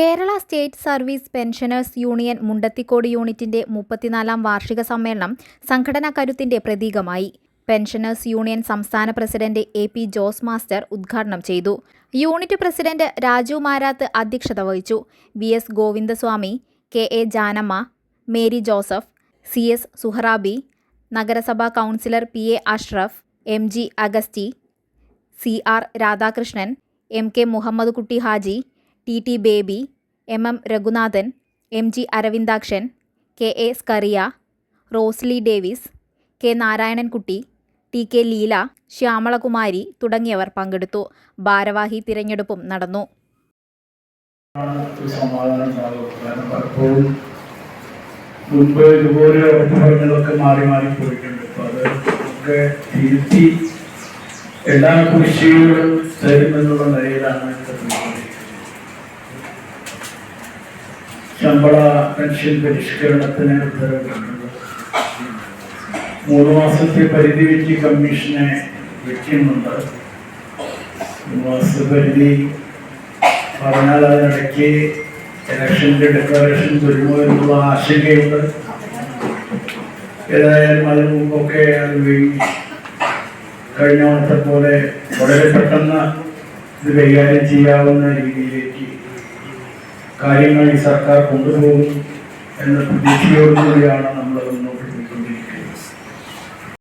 Kerala state service pensioners union Mundathikode യൂണിറ്റിന്റെ മുപ്പത്തിനാലാം വാർഷിക സമ്മേളനം സംഘടനാ കരുത്തിന്റെ പ്രതീകമായി. പെൻഷനേഴ്സ് യൂണിയൻ സംസ്ഥാന president A P Jose master ഉദ്ഘാടനം ചെയ്തു. യൂണിറ്റ് പ്രസിഡന്റ് രാജു മാരാത്ത് അധ്യക്ഷത വഹിച്ചു. V S Govindaswamy K A Janamma Mary Joseph C S Suharabi നഗരസഭാ councillor P A Ashraf M G Agusty C R Radhakrishnan M K Muhammad Kutty Haji T T Baby M M Raghunathan M G Aravindakshan K A Skaria Rosly Davis K Narayanankutty T K Leela Shyamalakumari തുടങ്ങിയവർ പങ്കെടുത്തു. ഭാരവാഹി തിരഞ്ഞെടുപ്പും നടന്നു. മുൻപ് ഇതുപോലെ ഉറപ്പുകളൊക്കെ മാറി മാറി പോയിട്ടുണ്ട്. അപ്പൊ അത് ഒക്കെ തിരുത്തി എല്ലാ കൃഷികളും തരുമെന്നുള്ള നിലയിലാണ് ശമ്പള പെൻഷൻ പരിഷ്കരണത്തിന് ഉത്തരവിട്ടിട്ടുണ്ട്. മൂന്ന് മാസത്തെ പരിധി വെച്ച് കമ്മീഷനെ വെക്കുന്നുണ്ട് മാസത്തെ പരിധി പറഞ്ഞാൽ അതിനിടയ്ക്ക് ഇലക്ഷന്റെ ഡിക്ലറേഷൻ വരുമോ എന്നുള്ള ആശങ്കയുണ്ട്. ഏതായാലും അതിന് മുമ്പൊക്കെ അത് വൈകി കഴിഞ്ഞ പോലെ വളരെ പെട്ടെന്ന് ഇത് കൈകാര്യം ചെയ്യാവുന്ന രീതിയിലേക്ക് കാര്യങ്ങൾ ഈ സർക്കാർ കൊണ്ടുപോകും എന്ന പ്രതീക്ഷയോടുകൂടിയാണ് നമ്മളതൊന്നും